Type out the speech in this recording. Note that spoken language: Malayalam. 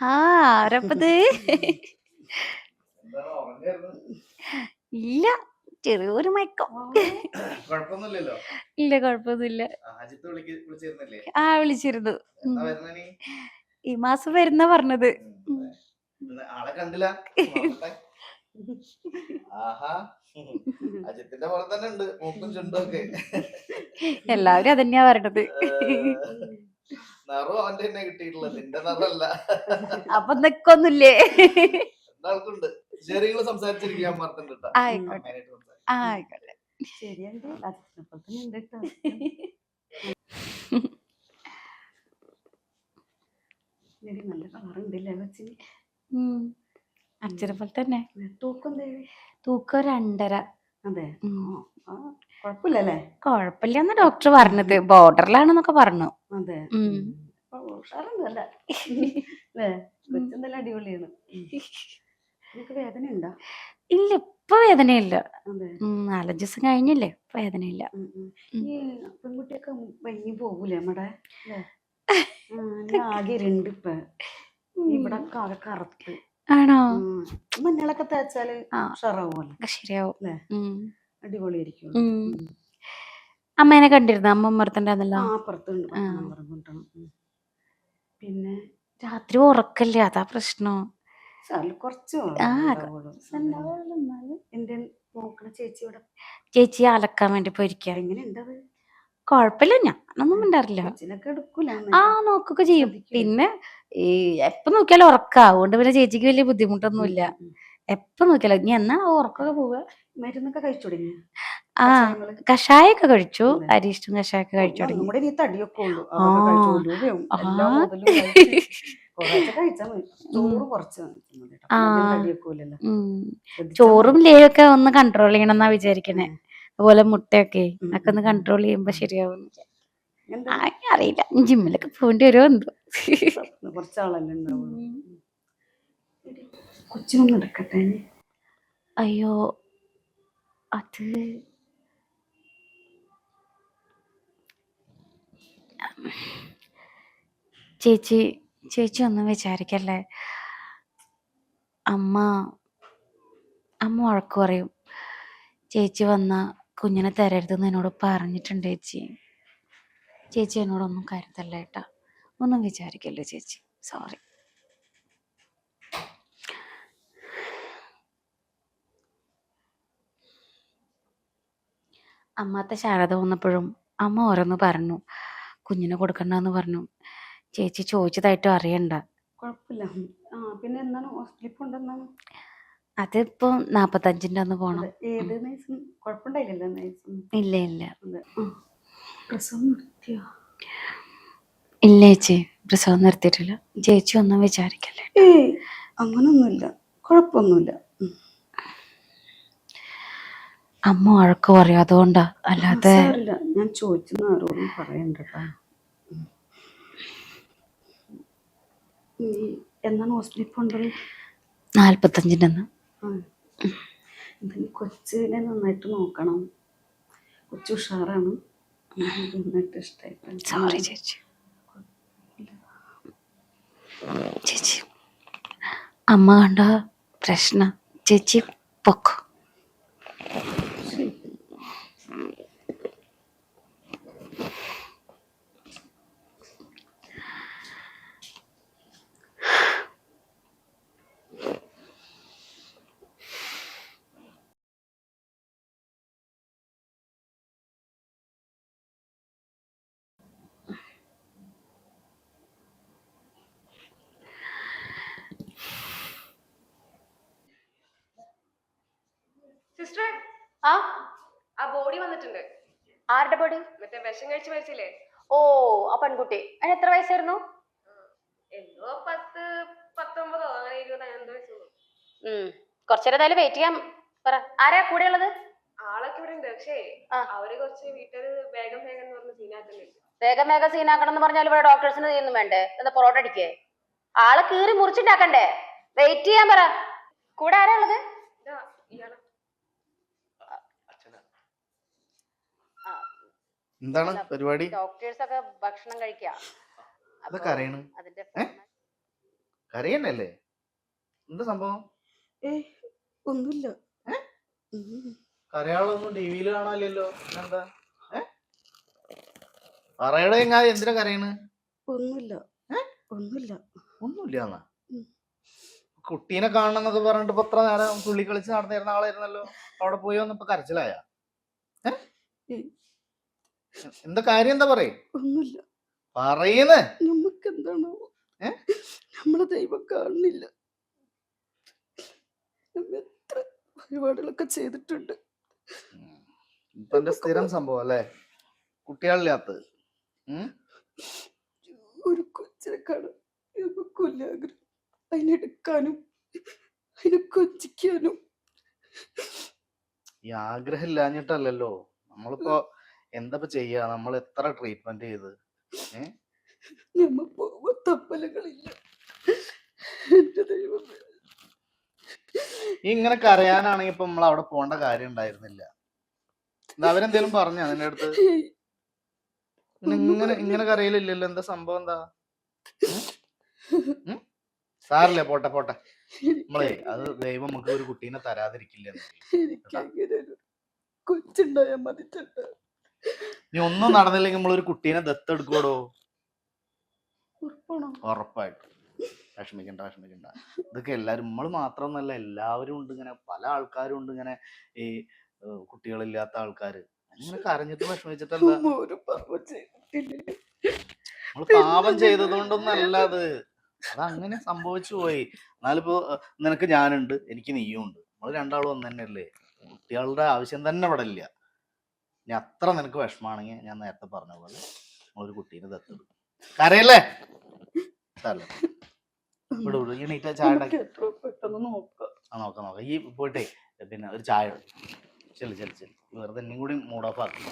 ആ ആരപ്പത്? ഇല്ല ചെറിയൊരു മയക്കം. ഇല്ല കൊഴപ്പൊന്നുമില്ല ആ, വിളിച്ചിരുന്നില്ലേ? ആ വിളിച്ചിരുന്നു. ഈ മാസം വരുന്ന പറഞ്ഞത്. എല്ലാവരും അതന്നെയാ പറയണത്. നിറവും അവന്റെ തന്നെ കിട്ടിയിട്ടുള്ളത്. നിന്റെ നിറമല്ല. അപ്പൊ നിക്കൊന്നുമില്ലേ? ശരികൾ സംസാരിച്ചിരിക്കാൻ. ആയിക്കോട്ടെ. ആയിക്കോട്ടെ. ശരിയുണ്ട് ഉണ്ട് കേട്ടോ. നല്ല കളറുണ്ടല്ലേ കൊച്ചിന് ഉം. അച്ഛനെ പോലെ തന്നെ. തൂക്കം രണ്ടര അതെ. കുഴപ്പമില്ലല്ലേ? കൊഴപ്പില്ലെന്ന് ഡോക്ടർ പറഞ്ഞത്. ബോർഡറിലാണെന്നൊക്കെ പറഞ്ഞു. അതെ. അല്ലേ കൊച്ചെന്തെല്ലാം അടിപൊളിയാണ്. നിനക്ക് വേദന ഉണ്ടോ ഇല്ല ഇപ്പൊ വേദനയില്ല. നാലഞ്ച് ദിവസം കഴിഞ്ഞില്ലേ? ഇപ്പൊ വേദനയില്ല. പെൺകുട്ടിയൊക്കെ വൈകി പോകൂലേ നമ്മടെ? ആകെ ഇരുണ്ട് ഇപ്പൊ. ഇവിടെ ആകെ കറുത്ത്. ആണോ. മഞ്ഞളൊക്കെ തേച്ചാൽ ഒക്കെ ശരിയാവും? അടിപൊളിയായിരിക്കും. അമ്മേനെ കണ്ടിരുന്നു? അമ്മ ഉമ്മർത്തുണ്ടായിരുന്നല്ലോ ആ അപ്പുറത്തുണ്ട് ആ. നമ്പർ കൊണ്ടാണ് ഉം. പിന്നെ രാത്രി ഉറക്കല്ലേ അതാ പ്രശ്നം. സാറിൽ കുറച്ച് ആ, ഉണ്ടാവുള്ളൂ. എന്റെ നോക്കണ ചേച്ചി ഇവിടെ? ചേച്ചി അലക്കാൻ വേണ്ടി പോയിരിക്കുഴപ്പില്ല എങ്ങനെ കൊഴപ്പില്ല ഞാനൊന്നും കൊച്ചിനൊക്കെ എടുക്കൂല ആ നോക്കൊക്കെ ചെയ്യും. പിന്നെ ഈ എപ്പൊ നോക്കിയാലും ഉറക്കാ. അതുകൊണ്ട് പിന്നെ ചേച്ചിക്ക് വലിയ ബുദ്ധിമുട്ടൊന്നുമില്ല. എപ്പൊ നോക്കിയാലും ഇനി എന്നാ ഉറക്കൊക്കെ പോവുക? മരുന്നൊക്കെ കഴിച്ചു തുടങ്ങി ആ കഷായൊക്കെ കഴിച്ചു. അരിഷ്ടം കഷായൊക്കെ കഴിച്ചു തുടങ്ങി. നമ്മുടെ ഇനി തടിയൊക്കെ ഉള്ളൂ. അതൊക്കെ കഴിച്ചു ഉലുവയും എല്ലാം മുതലും കഴിച്ച് കുറേശ്ശെ കഴിച്ചാ മതി. ചോറ് കുറച്ച് മതി കേട്ടോ. ആ. തടിയൊക്കെ ഇല്ലല്ലോ. ഉം. ചോറും ലേയൊക്കെ ഒന്ന് കൺട്രോൾ ചെയ്യണമെന്നാ വിചാരിക്കണേ. അതുപോലെ മുട്ടയൊക്കെ അതൊക്കെ ഒന്ന്. കൺട്രോൾ ചെയ്യുമ്പോ ശരിയാവും. എന്താ? ആ, അറിയില്ല. ജിമ്മിലൊക്കെ പോകേണ്ടി വരുമോ എന്തോ കുറച്ചാളല്ലേ ഉണ്ടാവുള്ളൂ. കൊച്ചിനൊന്നും എടുക്കട്ടെ? അയ്യോ അത് ചേച്ചി ചേച്ചി ഒന്നും വിചാരിക്കല്ലേ? അമ്മ അമ്മ വഴക്ക് പറയും. ചേച്ചി വന്ന കുഞ്ഞിനെ തരരുതെന്ന് എന്നോട് പറഞ്ഞിട്ടുണ്ട് ചേച്ചി. ചേച്ചി എന്നോടൊന്നും കരുതല്ല ഏട്ടാ. ഒന്നും വിചാരിക്കല്ലേ ചേച്ചി? സോറി അമ്മാത്ത ശാരദ വന്നപ്പോഴും അമ്മ ഓരോന്ന് പറഞ്ഞു. കുഞ്ഞിനെ കൊടുക്കണ്ടെന്ന് പറഞ്ഞു. ചേച്ചി ചോദിച്ചതായിട്ടും അറിയണ്ട. കുഴപ്പമില്ല ആ പിന്നെ എന്താണ്? ഹോസ്പിറ്റലിൽ കൊണ്ടെന്നാണ് അതിപ്പോ നാപ്പത്തഞ്ചിന്റെ അന്ന് പോണം. ഏത് നൈസും കുഴപ്പമുണ്ടായില്ലല്ലോ നൈസും ഇല്ല ഇല്ല. അതെ. പ്രസവം നിർത്തിയോ? ഇല്ല ചേച്ചി. പ്രസവം നിർത്തിയിട്ടില്ല. ചേച്ചി ഒന്നും വിചാരിക്കല്ലേ? ഏയ് അങ്ങനൊന്നുമില്ല. കുഴപ്പമൊന്നുമില്ല ഉം. അമ്മ വഴക്ക് പറയും അതുകൊണ്ടാ അല്ലാതെ ഞാൻ ചോദിച്ചെന്ന് ആരോടും പറയണ്ട. എന്നാണ് ഹോസ്പിറ്റലിൽ പോകേണ്ടത്? നാല്പത്തഞ്ചിന്റെ അന്ന് കൊച്ചിനെ നന്നായിട്ട് നോക്കണം. കൊച്ചു ഉഷാറാണ്. നന്നായിട്ട് ഇഷ്ടമായി സോറി ചേച്ചി. ചേച്ചി. അമ്മ കണ്ട പ്രശ്ന. ചേച്ചി പൊക്കോ. സിസ്റ്റർ? ആ. ആ ബോഡി വന്നിട്ടുണ്ട്. ആരുടെ ബോഡി? മറ്റേ വിഷം കഴിച്ച് മരിച്ചില്ലേ? ഓ ആ പെൺകുട്ടി. അതിന് എത്ര വയസ്സായിരുന്നു? എന്തോ പത്ത് പത്തൊമ്പതോ അങ്ങനെ ഇരുപതോ അങ്ങനെ കുറച്ചു നേരം ഏതായാലും വെയിറ്റ് ചെയ്യാം. പറ ആരാ കൂടെ ഉള്ളത്? ആളൊക്കെ ഇവിടെ ഉണ്ട് പക്ഷേ ആ. അവർ കുറച്ച് വീട്ടിൽ വേഗം വേഗം എന്ന് പറഞ്ഞ് സീനാക്കുന്നുണ്ട് വേഗം വേഗം സീനാക്കണം എന്ന് പറഞ്ഞാൽ ഇവിടെ ഡോക്ടേഴ്സിന് ചെയ്യുന്നു വേണ്ടേ? എന്താ പൊറോട്ട അടിക്കേ. ആളെ കീറി മുറിച്ചിട്ടാക്കണ്ടേ വെയിറ്റ് ചെയ്യാൻ പറ. കൂടെ ആരാ ഉള്ളത്? ഇതാ ഇയാൾ. എന്താണ് പരിപാടി? ഡോക്ടേഴ്സ് ഒക്കെ ഭക്ഷണം കഴിക്കാം. അതൊക്കെ അറിയണ്. അതിന്റെ ഏ? എന്താ സംഭവം? ഏ ഒന്നുമില്ല. കരയാളൊന്നും ടി വിയിൽ കാണാനില്ലല്ലോ. എന്താ പറയടേ ഞാൻ എന്തിനാ കരയണ്? ഒന്നുമില്ല. ഒന്നുമില്ല. ഒന്നുമില്ല എന്നാ? കുട്ടീനെ കാണണം എന്നൊക്കെ പറഞ്ഞിട്ട് ഇപ്പൊ എത്ര നേരം തുള്ളി കളിച്ച് നടന്നിരുന്ന ആളായിരുന്നല്ലോ. അവിടെ പോയി വന്നപ്പോ കരച്ചിലായ? ഏ? എന്താ കാര്യം? എന്താ പറയേ? ഒന്നുമില്ല. പറയുന്നേ. നമുക്ക് എന്താണോ നമ്മളെ ദൈവം കാണുന്നില്ല. നമ്മ എത്ര ചെയ്തിട്ടുണ്ട്. ഇപ്പൊ എന്റെ സ്ഥിരം സംഭവം അല്ലേ? കുട്ടികളില്ലാത്തത് ഉം? ഒരു കൊച്ചിനെ കാണാൻ നമുക്കില്ല ആഗ്രഹം. അതിനെടുക്കാനും അതിനെ കൊഞ്ചിക്കാനും. ഈ ആഗ്രഹം ഇല്ലാഞ്ഞിട്ടല്ലല്ലോ. നമ്മളിപ്പോ എന്താ ചെയ്യാ? നമ്മൾ എത്ര ട്രീറ്റ്മെന്റ് ചെയ്ത്? നമ്മ പോകുമ്പോ തപ്പലകളില്ല. എന്റെ ദൈവമേ. ഇങ്ങനെ കരയാനാണെങ്കിൽ ഇപ്പൊ നമ്മൾ അവിടെ പോണ്ട കാര്യം ഉണ്ടായിരുന്നില്ല. അവരെന്തേലും പറഞ്ഞ നിന്റെ അടുത്ത്? ഇങ്ങനെ ഇങ്ങനെ കരയിലില്ലല്ലോ എന്താ സംഭവം എന്താ? സാറില്ലേ? പോട്ടെ പോട്ടെ. നമ്മളെ അത് ദൈവം നമുക്ക് ഒരു കുട്ടീനെ തരാതിരിക്കില്ല കൊച്ചുണ്ടോ ഞാൻ ഒരു കൊച്ചുണ്ടായാ മതിട്ടുണ്ട് നീ ഒന്നും നടന്നില്ലെങ്കിൽ നമ്മളൊരു കുട്ടീനെ ദത്തെടുക്കോടോ ഉറപ്പായിട്ട്. വിഷമിക്കണ്ട വിഷമിക്കണ്ട. ഇതൊക്കെ എല്ലാരും നമ്മൾ മാത്രമൊന്നല്ല എല്ലാവരും ഉണ്ട് ഇങ്ങനെ പല ആൾക്കാരും ഉണ്ട് ഇങ്ങനെ ഈ കുട്ടികളില്ലാത്ത ആൾക്കാര്. അങ്ങനെ കരഞ്ഞിട്ട് വിഷമിച്ചിട്ടല്ല നമ്മൾ പാപം ചെയ്തതുകൊണ്ടൊന്നല്ല അത്. അതങ്ങനെ സംഭവിച്ചു പോയി. എന്നാലിപ്പോ നിനക്ക് ഞാനുണ്ട് എനിക്ക് നീയും ഉണ്ട് നമ്മൾ രണ്ടാളും ഒന്ന് തന്നെയല്ലേ കുട്ടികളുടെ ആവശ്യം തന്നെ ഇവിടെ ഇല്ല. ഇനി അത്ര നിനക്ക് വിഷമാണെങ്കിൽ ഞാൻ നേരത്തെ പറഞ്ഞ പോലെ ഒരു കുട്ടീനെ ദത്തെടുക്കും. കരയല്ലേ? സാരമില്ല. വിടു വിടു. ഈ നീറ്റ ചായ ഉണ്ടാക്കി. ആ നോക്കാം നോക്കാം. ഈ പോയിട്ടേ പിന്നെ ഒരു ചായ ചെല്ലു ചെല്ലു ചെല്ലു. വെറുതെ എന്നെയും കൂടി മൂഡ് ഓഫ് ആക്കി